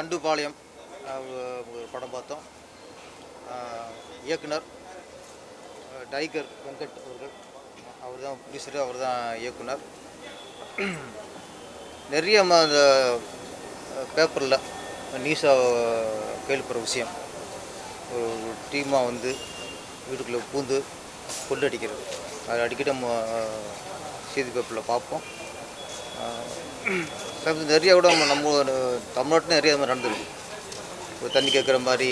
தண்டுபாளையம் ஒரு படம் பார்த்தோம். இயக்குனர் டைகர் வெங்கட் அவர்கள். அவர் தான் ப்ரொடியூசரு அவர் தான் இயக்குனர். நிறைய அந்த பேப்பரில் நியூஸாக கேள்விப்படுற விஷயம். ஒரு டீமாக வந்து வீட்டுக்குள்ளே பூந்து கொள்ளடிக்கிறது அது அடிக்கடி நம்ம செய்தி பேப்பரில் பார்ப்போம். நிறைய கூட நம்ம நம்ம தமிழ்நாட்டில் நிறைய மாதிரி நடந்திருக்கு. ஒரு தண்ணி கேட்குற மாதிரி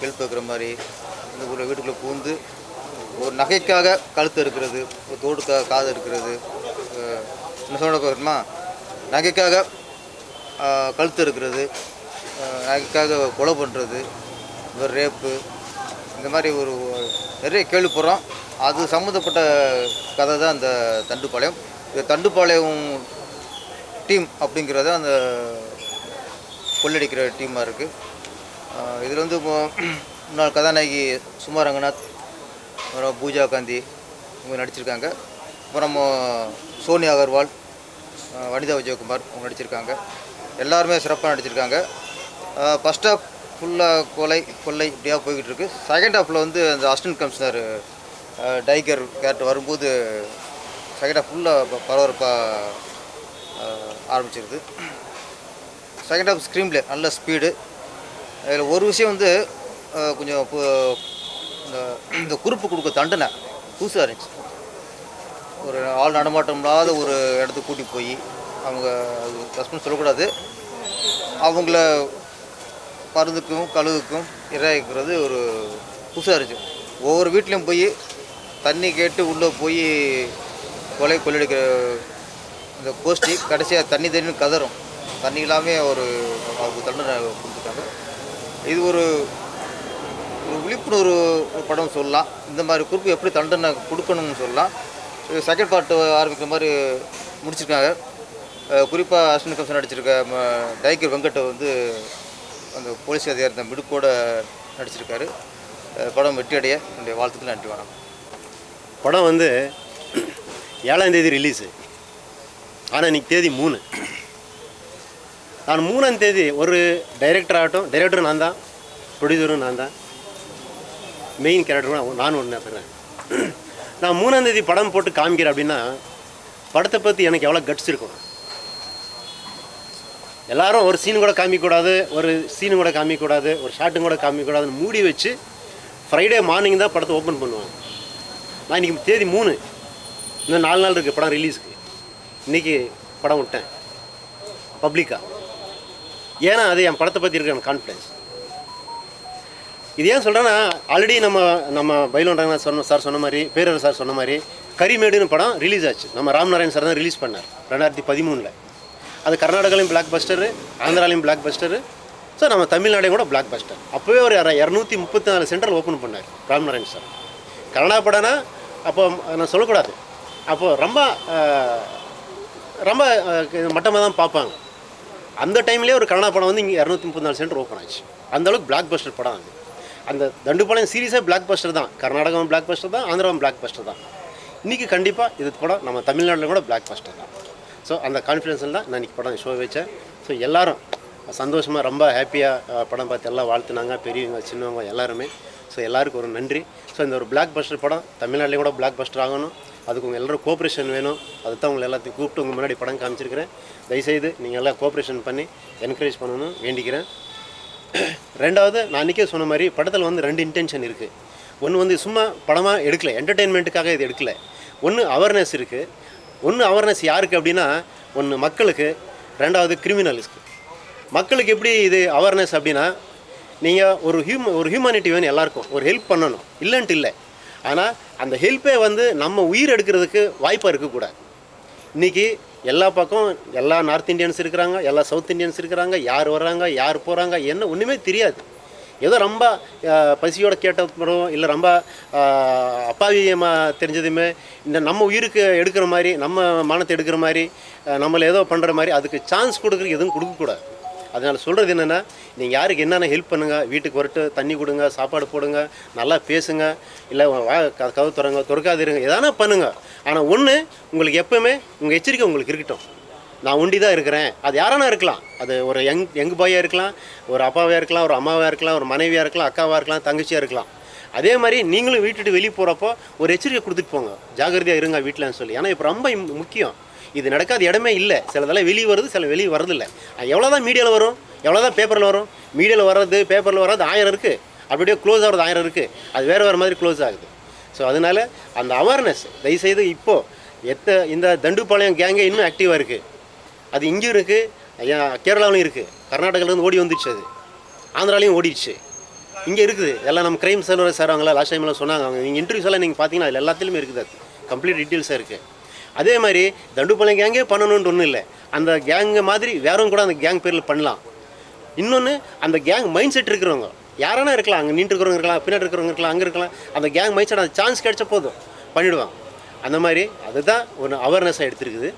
ஹெல்ப் கேட்குற மாதிரி இந்த ஒரு வீட்டுக்குள்ளே பூந்து ஒரு நகைக்காக கழுத்து இருக்கிறது ஒரு தோடுக்காக காது இருக்கிறது என்ன சொல்ல போகிறோமா நகைக்காக கழுத்து இருக்கிறது நகைக்காக கொலை பண்ணுறது ஒரு ரேப்பு இந்த மாதிரி ஒரு நிறைய கேள்விப்படுறோம். அது சம்மந்தப்பட்ட கதை தான் அந்த தண்டுப்பாளையம் இந்த தண்டுப்பாளையம் டீம் அப்படிங்கிறது அந்த கொள்ளடிக்கிற டீமாக இருக்குது. இதில் வந்து இப்போ முன்னாள் கதாநாயகி சுமா ரங்கநாத் அப்புறம் பூஜா காந்தி இவங்க நடிச்சிருக்காங்க. அப்புறம் சோனியா அகர்வால் வனிதா விஜயகுமார் அவங்க நடிச்சிருக்காங்க. எல்லாருமே சிறப்பாக நடிச்சிருக்காங்க. ஃபஸ்ட் ஹாஃப் ஃபுல்லாக கொலை கொள்ளை இப்படியாக போய்கிட்டு இருக்கு. செகண்ட் ஹாஃபில் வந்து அந்த அசிஸ்டன்ட் கமிஷனர் டைகர் கேரக்டர் வரும்போது செகண்ட் ஹாஃப் ஃபுல்லாக பரபரப்பாக ஆரம்பிச்சிருது. செகண்ட் ஹாஃப் ஸ்க்ரீன் பிளே நல்ல ஸ்பீடு அதில் ஒரு விஷயம் வந்து கொஞ்சம் இந்த இந்த குறிப்பு கொடுக்க தண்டனை. புதுசாக இருந்துச்சு. ஒரு ஆள் நடமாட்டம் இல்லாத ஒரு இடத்துக்கு கூட்டி போய் அவங்க ரெஸ்பான்ஸ் சொல்லக்கூடாது. அவங்கள மருந்துக்கும் கழுவுக்கும் இரையாக்கிறது ஒரு புதுசாக இருந்துச்சு. ஒவ்வொரு வீட்லேயும் போய் தண்ணி கேட்டு உள்ளே போய் கொலை கொள்ளடிக்கிற இந்த கோஷ்டி கடைசியாக தண்ணி தண்ணி கதறும். தண்ணி இல்லாமல் ஒரு அவங்க தண்டனை கொடுத்துருக்காங்க இது ஒரு ஒரு விழிப்புணர்வு ஒரு படம் சொல்லலாம். இந்த மாதிரி குறிப்பு எப்படி தண்டனை கொடுக்கணும்னு சொல்லலாம். செகண்ட் பார்ட் ஆரம்பிக்கிற மாதிரி முடிச்சிருக்காங்க. குறிப்பாக அஸ்வின் கம்சன் நடிச்சிருக்க டைக்கர் வெங்கட்டை வந்து அந்த போலீஸ் அதிகாரி இந்த மிடுக்கோட நடிச்சிருக்காரு. அஹ் படம் வெற்றியடைய. என்னுடைய வாழ்த்துக்கள் நன்றி வணக்கம். படம் வந்து ஏழாம் தேதி ரிலீஸு ஆனால் இன்னைக்கு தேதி மூணு. நான் மூணாம் தேதி ஒரு டைரக்டர் ஆகட்டும் டைரக்டரும் நான் தான் ப்ரொடியூசரும் நான் தான் மெயின் கேரக்டரும் நான் ஒன்று இருக்கிறேன் நான் மூணாம் தேதி படம் போட்டு காமிக்கிறேன் அப்படின்னா படத்தை பற்றி எனக்கு எவ்வளோ கட்ஸ் இருக்கணும் எல்லாரும் ஒரு சீன் கூட காமிக்கக்கூடாது ஒரு சீனு கூட காமிக்கக்கூடாது ஒரு ஷாட்டும் கூட காமிக்கக்கூடாதுன்னு மூடி வச்சு ஃப்ரைடே மார்னிங் தான் படத்தை ஓப்பன் பண்ணுவாங்க நான் இன்றைக்கி தேதி மூணு. இன்னும் நாலு நாள் இருக்குது படம் ரிலீஸுக்கு இன்றைக்கி படம் விட்டேன். பப்ளிக்காக ஏன்னா அது என் படத்தை பற்றி இருக்கிற கான்ஃபிடென்ஸ் கான்ஃபிடன்ஸ் இது ஏன் சொல்கிறேன்னா ஆல்ரெடி நம்ம நம்ம பைலோன்றாங்க சொன்ன சார் சொன்ன மாதிரி பேரர் சார் சொன்ன மாதிரி கரிமேடுன்னு படம் ரிலீஸ் ஆச்சு. நம்ம ராம்நாராயண் சார் தான் ரிலீஸ் பண்ணார் ரெண்டாயிரத்தி பதிமூணில். அது கர்நாடகாலையும் பிளாக் பஸ்டரு ஆந்திராலையும் பிளாக் பஸ்டரு ஸோ நம்ம தமிழ்நாடையும் கூட பிளாக் பஸ்டர் அப்போவே ஒரு இரநூத்தி முப்பத்தி நாலு சென்டர் ஓப்பன் பண்ணார் ராம்நாராயண் சார் கன்னடா படம்னா அப்போ நான் சொல்லக்கூடாது. அப்போது ரொம்ப ரொம்ப மட்டமாக தான் பார்ப்பாங்க. அந்த டைம்லேயே ஒரு கன்னடா படம் வந்து இங்கே இரநூத்தி முப்பத்தி நாலு சென்டர் ஓப்பன் ஆச்சு. அந்தளவுக்கு பிளாக் பஸ்டர் படம் அது. அந்த படம் சீரியஸாக பிளாக் பஸ்டர் தான். கர்நாடகாவும் பிளாக் பஸ்டர் தான் ஆந்திராவும் பிளாக் பஸ்டர் தான். இன்றைக்கி கண்டிப்பாக இது படம் நம்ம தமிழ்நாட்டில் கூட பிளாக் பஸ்டர் தான். ஸோ அந்த கான்ஃபிடென்ஸில் தான் நான் இன்றைக்கி படம் ஷோ வச்சேன். ஸோ எல்லோரும் சந்தோஷமாக ரொம்ப ஹாப்பியாக படம் பார்த்து எல்லாம் வாழ்த்துனாங்க. பெரியவங்க சின்னவங்க எல்லாருமே. ஸோ எல்லாருக்கும் ஒரு நன்றி. ஸோ இந்த ஒரு பிளாக் பஸ்டர் படம் தமிழ்நாட்டிலையும் கூட பிளாக் பஸ்டர் ஆகணும். அதுக்கு உங்கள் எல்லோரும் கோஆப்ரேஷன் வேணும். அதுதான் உங்களை எல்லாத்தையும் கூப்பிட்டு உங்கள் முன்னாடி படம் காமிச்சிருக்கிறேன். தயவுசெய்து நீங்கள் எல்லாம் கோஆப்ரேஷன் பண்ணி என்கரேஜ் பண்ணணும் வேண்டிக்கிறேன். ரெண்டாவது நான் அன்றைக்கே சொன்ன மாதிரி படத்தில் வந்து ரெண்டு இன்டென்ஷன் இருக்குது ஒன்று வந்து சும்மா படமாக எடுக்கல என்டர்டெயின்மெண்ட்டுக்காக இது எடுக்கலை. ஒன்று அவேர்னஸ் இருக்குது ஒன்று அவேர்னஸ் யாருக்கு அப்படின்னா ஒன்று மக்களுக்கு. ரெண்டாவது கிரிமினல்ஸ்க்கு மக்களுக்கு எப்படி இது அவேர்னஸ் அப்படின்னா நீங்கள் ஒரு ஹியூம ஒரு ஹியூமனிட்டி வேணும் எல்லாருக்கும். ஒரு ஹெல்ப் பண்ணணும். இல்லைன்ட்டு இல்லை. ஆனால் அந்த ஹெல்ப்பே வந்து நம்ம உயிர் எடுக்கிறதுக்கு வாய்ப்பாக இருக்கக்கூடாது. இன்றைக்கி எல்லா பக்கம் எல்லா நார்த் இந்தியன்ஸ் இருக்கிறாங்க எல்லா சவுத் இந்தியன்ஸ் இருக்கிறாங்க யார் வர்றாங்க யார் போகிறாங்க என்ன ஒன்றுமே தெரியாது. ஏதோ ரொம்ப பசியோடு பசியோட கேட்டப்படும் இல்லை ரொம்ப அப்பாவியமாக தெரிஞ்சதுமே இந்த நம்ம உயிருக்கு எடுக்கிற மாதிரி நம்ம மானத்தை எடுக்கிற மாதிரி நம்மளை ஏதோ பண்ணுற மாதிரி அதுக்கு சான்ஸ் கொடுக்குறதுக்கு எதுவும் கொடுக்கக்கூடாது. அதனால் சொல்கிறது என்னென்னா நீங்கள் யாருக்கு என்னென்ன ஹெல்ப் பண்ணுங்கள் வீட்டுக்கு வரட்டு தண்ணி கொடுங்க சாப்பாடு போடுங்க நல்லா பேசுங்க இல்லை வா க- கதவு திறங்க திறக்காதிருங்க எதானா பண்ணுங்கள் ஆனால் ஒன்று உங்களுக்கு எப்போவுமே உங்கள் எச்சரிக்கை உங்களுக்கு இருக்கட்டும். நான் ஒண்டி தான் இருக்கிறேன். அது யாரானா இருக்கலாம். அது ஒரு யங் யங் பாயாக இருக்கலாம் ஒரு அப்பாவாக இருக்கலாம் ஒரு அம்மாவாக இருக்கலாம் ஒரு மனைவியாக இருக்கலாம் அக்காவாக இருக்கலாம் தங்கச்சியாக இருக்கலாம். அதே மாதிரி நீங்களும் வீட்டுட்டு வெளியே போகிறப்போ ஒரு எச்சரிக்கை கொடுத்துட்டு போங்க. ஜாகிரதையாக இருங்க வீட்டில்னு சொல்லி. ஏன்னா இப்போ ரொம்ப முக்கியம். இது நடக்காத இடமே இல்லை. சிலதெல்லாம் வெளியே வருது சில வெளியே வரதில்லை எவ்வளோ தான் மீடியாவில் வரும் எவ்வளோ தான் பேப்பரில் வரும்? மீடியாவில் வர்றது பேப்பரில் வர்றது ஆயிரம் இருக்குது அப்படியே க்ளோஸ் ஆகிறது ஆயிரம் இருக்குது அது வேறு வேறு மாதிரி க்ளோஸ் ஆகுது. ஸோ அதனால் அந்த அவேர்னஸ் தயவுசெய்து இப்போது எத்த இந்த தண்டுப்பாளையம் கேங்கே இன்னும் ஆக்டிவாக இருக்குது அது இங்கேயும் இருக்குது கேரளாவிலும் இருக்குது கர்நாடகாவிலேருந்து ஓடி வந்துடுச்சு அது. ஆந்திராலையும் ஓடிடுச்சு. இங்கே இருக்குது. எல்லாம் நம்ம கிரைம் சார் சார் அவங்கள லாஸ்ட் டைம்லாம் சொன்னாங்க. அவங்க நீங்கள் இன்டர்வியூஸ் எல்லாம் நீங்கள் பார்த்தீங்கன்னா அதில் எல்லாத்துலேயுமே இருக்குது அது. கம்ப்ளீட் டீட்டெயில்ஸாக இருக்குது அதே மாதிரி தண்டுப்பாளையம் கேங்கே பண்ணணுன்ட்டு ஒன்றும் இல்லை. அந்த கேங்கு மாதிரி வேறவங்க கூட அந்த கேங் பேரில் பண்ணலாம். இன்னொன்று அந்த கேங் மைண்ட் செட் இருக்கிறவங்க. யாரானா இருக்கலாம் அங்கே நின்று இருக்கிறவங்க இருக்கலாம் பின்னாடி இருக்கிறவங்க இருக்கலாம் அங்கே இருக்கலாம். அந்த கேங் மைண்ட் செட் அந்த சான்ஸ் கிடைச்ச போதும். பண்ணிவிடுவாங்க அந்த மாதிரி அதுதான் ஒரு அவேர்னஸாக எடுத்திருக்குது.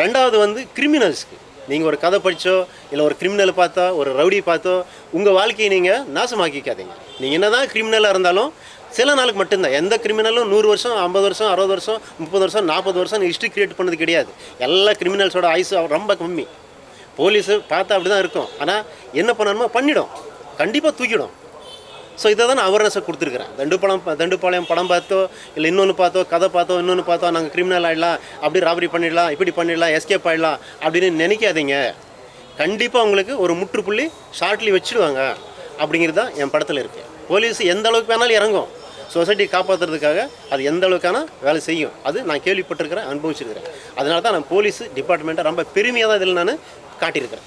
ரெண்டாவது வந்து கிரிமினல்ஸ்க்கு நீங்கள் ஒரு கதை படித்தோ இல்லை ஒரு கிரிமினல் பார்த்தோ ஒரு ரவுடி பார்த்தோ உங்கள் வாழ்க்கையை நீங்கள் நாசமாக்கிக்காதீங்க. நீங்கள் என்ன தான் கிரிமினலாக இருந்தாலும் சில நாளுக்கு மட்டும்தான். எந்த கிரிமினலும் நூறு வருஷம் ஐம்பது வருஷம் அறுபது வருஷம் முப்பது வருஷம் நாற்பது வருஷம் ஹிஸ்ட்ரி கிரியேட் பண்ணது கிடையாது. எல்லா கிரிமினல்ஸோட ஆயுசு ரொம்ப கம்மி. போலீஸு பார்த்தா அப்படி தான் இருக்கும். ஆனால் என்ன பண்ணணுமோ பண்ணிடும். கண்டிப்பாக தூக்கிடும். ஸோ இதை தான் நான் அவேர்னஸை கொடுத்துருக்குறேன். தண்டு படம் தண்டுப்பாளையம் படம் பார்த்தோ இல்லை இன்னொன்று பார்த்தோ கதை பார்த்தோ இன்னொன்று பார்த்தோ நாங்கள் கிரிமினல் ஆகிடலாம் அப்படி ராபரி பண்ணிடலாம் இப்படி பண்ணிடலாம் எஸ்கேப் ஆகிடலாம் அப்படின்னு நினைக்காதீங்க. கண்டிப்பாக உங்களுக்கு ஒரு முற்றுப்புள்ளி ஷார்ட்லி வச்சுடுவாங்க அப்படிங்கிறது தான் என் படத்தில் இருக்குது போலீஸ் எந்த அளவுக்கு வேணாலும் இறங்கும். சொசைட்டி காப்பாற்றுறதுக்காக அது எந்த அளவுக்கான வேலை செய்யும். அது நான் கேள்விப்பட்டிருக்கிறேன் அனுபவிச்சிருக்கிறேன். அதனால தான் நான் போலீஸ் டிபார்ட்மெண்ட்டை ரொம்ப பெருமையாக தான் இதில் நான் காட்டியிருக்கிறேன்.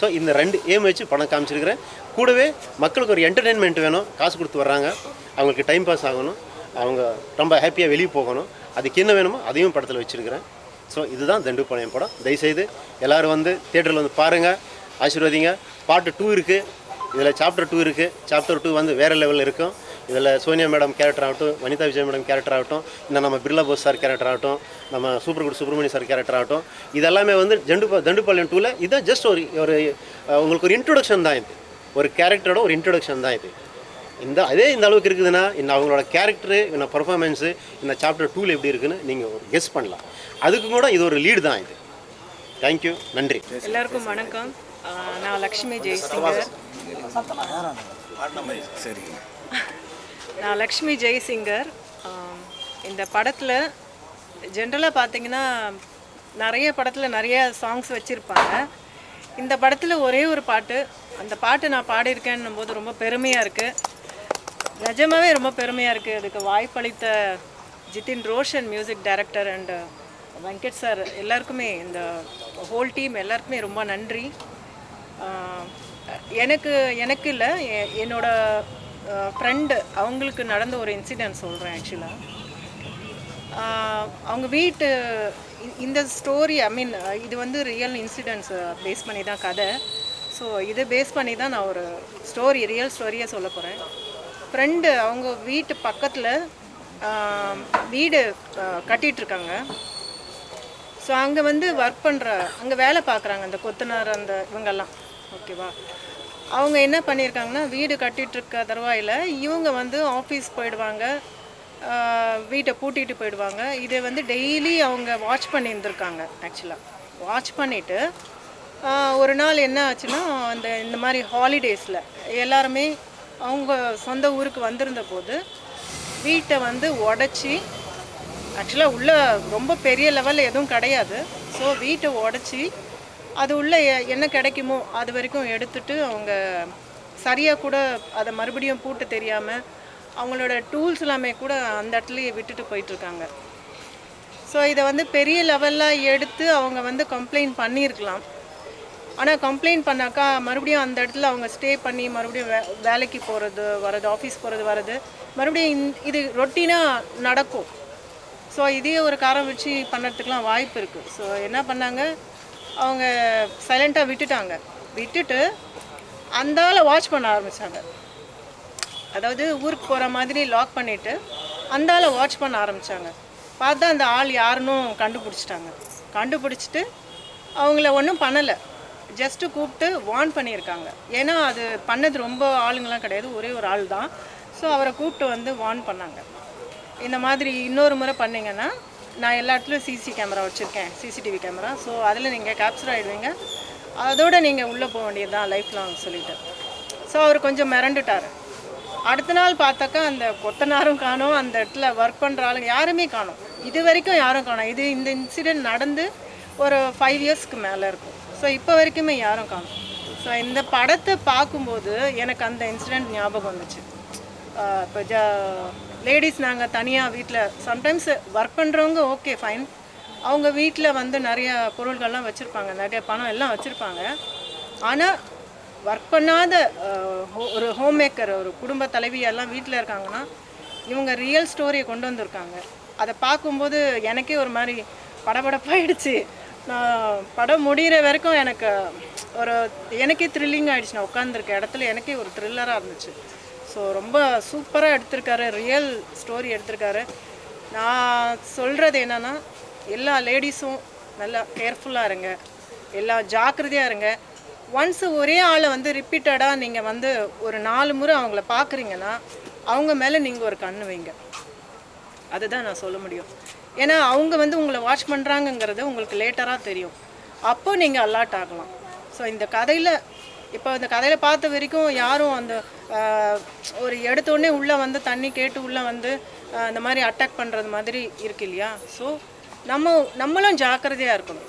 ஸோ இந்த ரெண்டு ஏம் வச்சு பணம் காமிச்சிருக்கிறேன். கூடவே மக்களுக்கு ஒரு என்டர்டெயின்மெண்ட் வேணும். காசு கொடுத்து வர்றாங்க. அவங்களுக்கு டைம் பாஸ் ஆகணும். அவங்க ரொம்ப ஹாப்பியாக வெளியே போகணும். அதுக்கு என்ன வேணுமோ அதையும் படத்தில் வச்சுருக்கிறேன். ஸோ இதுதான் தண்டுப்பாளையம் படம். தயவுசெய்து எல்லோரும் வந்து தேட்டரில் வந்து பாருங்கள் ஆசீர்வதிங்க. பாட்டு டூ இருக்குது இதில் சாப்டர் டூ இருக்குது சாப்டர் டூ வந்து வேறு லெவலில் இருக்கும். இதில் சோனியா மேடம் கேரக்டர் ஆகட்டும் வனிதா விஜய் மேடம் கேரக்டர் ஆகட்டும் இந்த நம்ம பிர்லா போஸ் சார் கேரக்டர் ஆகட்டும் நம்ம super good Subramania sir character ஆகட்டும் இதெல்லாமே வந்து ஜண்டு தண்டுப்பாளையம் டூவில் இதான் ஜஸ்ட் ஒரு ஒரு உங்களுக்கு ஒரு இன்ட்ரொடக்ஷன் தான் இது. ஒரு கேரக்டரோட ஒரு இன்ட்ரொடக்ஷன் தான் இது. இந்த அதே இந்த அளவுக்கு இருக்குதுன்னா இந்த அவங்களோட கேரக்டரு இந்த பர்ஃபார்மன்ஸு இந்த சாப்டர் டூவில் எப்படி இருக்குன்னு நீங்கள் ஒரு கெஸ் பண்ணலாம். அதுக்கு கூட இது ஒரு லீடு தான் இது. தேங்க்யூ நன்றி. எல்லாருக்கும் வணக்கம். நான் லக்ஷ்மி ஜெய்சிங்கர். சரி நான் லக்ஷ்மி ஜெய்சிங்கர். இந்த படத்தில் ஜென்ரலாக பார்த்தீங்கன்னா நிறைய படத்தில் நிறைய சாங்ஸ் வச்சுருப்பாங்க. இந்த படத்தில் ஒரே ஒரு பாட்டு அந்த பாட்டு நான் பாடியிருக்கேன்னும் போது ரொம்ப பெருமையாக இருக்குது நிஜமாவே ரொம்ப பெருமையாக இருக்குது அதுக்கு வாய்ப்பளித்த Jithin Roshan music director and Venkat sir எல்லாருக்குமே இந்த ஹோல் டீம் எல்லாருக்குமே ரொம்ப நன்றி. எனக்கு எனக்கு இல்லை என்னோட ஃப்ரெண்டு அவங்களுக்கு நடந்த ஒரு இன்சிடென்ட் சொல்கிறேன் ஆக்சுவலாக அவங்க வீட்டு இந்த ஸ்டோரி ஐ மீன் இது வந்து ரியல் இன்சிடென்ட்ஸ் பேஸ் பண்ணி தான் கதை. ஸோ இதை பேஸ் பண்ணி தான் நான் ஒரு ஸ்டோரி ரியல் ஸ்டோரியை சொல்ல போகிறேன் ஃப்ரெண்டு அவங்க வீட்டு பக்கத்தில் வீடு கட்டிகிட்ருக்காங்க இருக்காங்க ஸோ அங்கே வந்து ஒர்க் பண்ணுற அங்கே வேலை பார்க்குறாங்க அந்த கொத்தனார் அந்த இவங்கெல்லாம். ஓகேவா அவங்க என்ன பண்ணியிருக்காங்கன்னா வீடு கட்டிகிட்ருக்க இருக்க தருவாயில் இவங்க வந்து ஆஃபீஸ் போயிடுவாங்க. வீட்டை பூட்டிட்டு போயிடுவாங்க. இதை வந்து டெய்லி அவங்க வாட்ச் பண்ணியிருந்துருக்காங்க ஆக்சுவலாக வாட்ச் பண்ணிவிட்டு ஒரு நாள் என்ன ஆச்சுன்னா அந்த இந்த மாதிரி ஹாலிடேஸில் எல்லாருமே அவங்க சொந்த ஊருக்கு வந்திருந்த போது வீட்டை வந்து உடச்சி ஆக்சுவலாக உள்ள ரொம்ப பெரிய லெவலில் எதுவும் கிடையாது. ஸோ வீட்டை உடச்சி அது உள்ள எ- என்ன கிடைக்குமோ அது வரைக்கும் எடுத்துட்டு அவங்க சரியாக கூட அதை மறுபடியும் பூட்ட தெரியாமல் அவங்களோட டூல்ஸ் எல்லாமே கூட அந்த இடத்துலயே விட்டுட்டு போயிட்டுருக்காங்க ஸோ இதை வந்து பெரிய லெவலில் எடுத்து அவங்க வந்து கம்ப்ளைண்ட் பண்ணியிருக்கலாம். ஆனால் கம்ப்ளைண்ட் பண்ணாக்கா மறுபடியும் அந்த இடத்துல அவங்க ஸ்டே பண்ணி மறுபடியும் வே வேலைக்கு போகிறது வர்றது ஆஃபீஸ் போகிறது வர்றது மறுபடியும் இந் இது ரொட்டீனாக நடக்கும். ஸோ இதே ஒரு காரம் வச்சு பண்ணுறதுக்குலாம் வாய்ப்பு இருக்குது ஸோ என்ன பண்ணாங்க? அவங்க சைலண்ட்டாக விட்டுட்டாங்க. விட்டுட்டு அந்த வாட்ச் பண்ண ஆரம்பித்தாங்க அதாவது ஊருக்கு போகிற மாதிரி லாக் பண்ணிவிட்டு அந்த ஆளை வாட்ச் பண்ண ஆரம்பித்தாங்க பார்த்தா அந்த ஆள் யாருன்னு கண்டுபிடிச்சிட்டாங்க. கண்டுபிடிச்சிட்டு அவங்கள ஒன்றும் பண்ணலை. ஜஸ்ட்டு கூப்பிட்டு வார்ன் பண்ணியிருக்காங்க. ஏன்னா அது பண்ணது ரொம்ப ஆளுங்களாம் கிடையாது ஒரே ஒரு ஆள் தான். ஸோ அவரை கூப்பிட்டு வந்து வார்ன் பண்ணாங்க. இந்த மாதிரி இன்னொரு முறை பண்ணிங்கன்னா நான் எல்லா இடத்துலையும் சிசி கேமரா வச்சுருக்கேன் சிசிடிவி கேமரா ஸோ அதில் நீங்கள் கேப்சர் ஆகிடுவீங்க அதோட நீங்கள் உள்ளே போக வேண்டியது தான் லைஃப் லாங் சொல்லிட்டு. ஸோ அவர் கொஞ்சம் மிரண்டுட்டார். அடுத்த நாள் பார்த்தாக்கா அந்த கொத்தனாரும் காணும் அந்த இடத்துல ஒர்க் பண்ணுற ஆளுங்க யாருமே காணும். இது வரைக்கும் யாரும் காணோம். இது இந்த இன்சிடெண்ட் நடந்து ஒரு ஃபைவ் இயர்ஸ்க்கு மேலே இருக்கும். ஸோ இப்போ வரைக்குமே யாரும் காணும். ஸோ இந்த படத்தை பார்க்கும்போது எனக்கு அந்த இன்சிடெண்ட் ஞாபகம் வந்துச்சு. இப்போ ஜ லேடிஸ் நாங்கள் தனியாக வீட்டில் சம்டைம்ஸ் ஒர்க் பண்ணுறவங்க ஓகே ஃபைன் அவங்க வீட்டில் வந்து நிறைய பொருள்கள்லாம் வச்சுருப்பாங்க. நிறைய பணம் எல்லாம் வச்சுருப்பாங்க. ஆனால் ஒர்க் பண்ணாத ஹோ- ஒரு ஹோம் மேக்கர் ஒரு குடும்ப தலைவி எல்லாம் வீட்டில் இருக்காங்கன்னா இவங்க ரியல் ஸ்டோரியை கொண்டு வந்திருக்காங்க. அதை பார்க்கும்போது எனக்கே ஒரு மாதிரி படபடப்பாயிடுச்சு. நான் படம் முடிகிற வரைக்கும் எனக்கு ஒரு எனக்கே த்ரில்லிங் ஆகிடுச்சு நான் உட்காந்துருக்க இடத்துல எனக்கே ஒரு த்ரில்லராக இருந்துச்சு. ஸோ ரொம்ப சூப்பராக எடுத்திருக்காரு. ரியல் ஸ்டோரி எடுத்திருக்காரு. நான் சொல்கிறது என்னென்னா எல்லா லேடிஸும் நல்லா கேர்ஃபுல்லாக இருங்க. எல்லா ஜாக்கிரதையாக இருங்க. ஒன்ஸ் ஒரே ஆளை வந்து ரிப்பீட்டடாக நீங்கள் வந்து ஒரு நாலு முறை அவங்கள பார்க்குறீங்கன்னா அவங்க மேலே நீங்கள் ஒரு கண்ணு வைங்க. அதுதான் நான் சொல்ல முடியும். ஏன்னா அவங்க வந்து உங்களை வாட்ச் பண்ணுறாங்கங்கிறது உங்களுக்கு லேட்டராக தெரியும். அப்போ நீங்கள் அலாட் ஆகலாம். ஸோ இந்த கதையில் இப்போ இந்த கதையில் பார்த்த வரைக்கும் யாரும் அந்த ஒரு எடுத்தோடனே உள்ளே வந்து தண்ணி கேட்டு உள்ளே வந்து அந்த இந்த மாதிரி அட்டாக் பண்ணுறது மாதிரி இருக்கு இல்லையா? ஸோ நம்ம நம்மளும் ஜாக்கிரதையாக இருக்கணும்.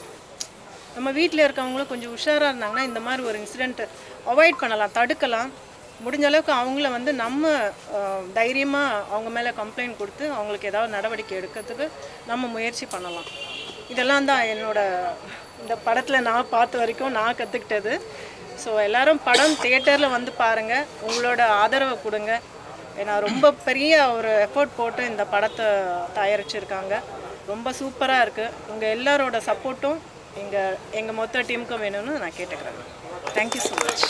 நம்ம வீட்டில் இருக்கவங்களும் கொஞ்சம் உஷாராக இருந்தாங்கன்னா இந்த மாதிரி ஒரு இன்சிடெண்ட்டு அவாய்ட் பண்ணலாம் தடுக்கலாம். முடிஞ்ச அளவுக்கு அவங்கள வந்து நம்ம தைரியமாக அவங்க மேலே கம்ப்ளைண்ட் கொடுத்து அவங்களுக்கு ஏதாவது நடவடிக்கை எடுக்கிறதுக்கு நம்ம முயற்சி பண்ணலாம். இதெல்லாம் தான் என்னோட இந்த படத்தில் நான் பார்த்த வரைக்கும் நான் கற்றுக்கிட்டது ஸோ எல்லாரும் படம் தியேட்டரில் வந்து பாருங்கள் உங்களோட ஆதரவை கொடுங்க. ஏன்னா ரொம்ப பெரிய ஒரு எஃபோர்ட் போட்டு இந்த படத்தை தயாரிச்சிருக்காங்க. ரொம்ப சூப்பராக இருக்குது உங்கள் எல்லாரோட சப்போர்ட்டும் எங்கள் எங்கள் மொத்த டீமுக்கும் வேணும்னு நான் கேட்டுக்கிறேன். Thank you so much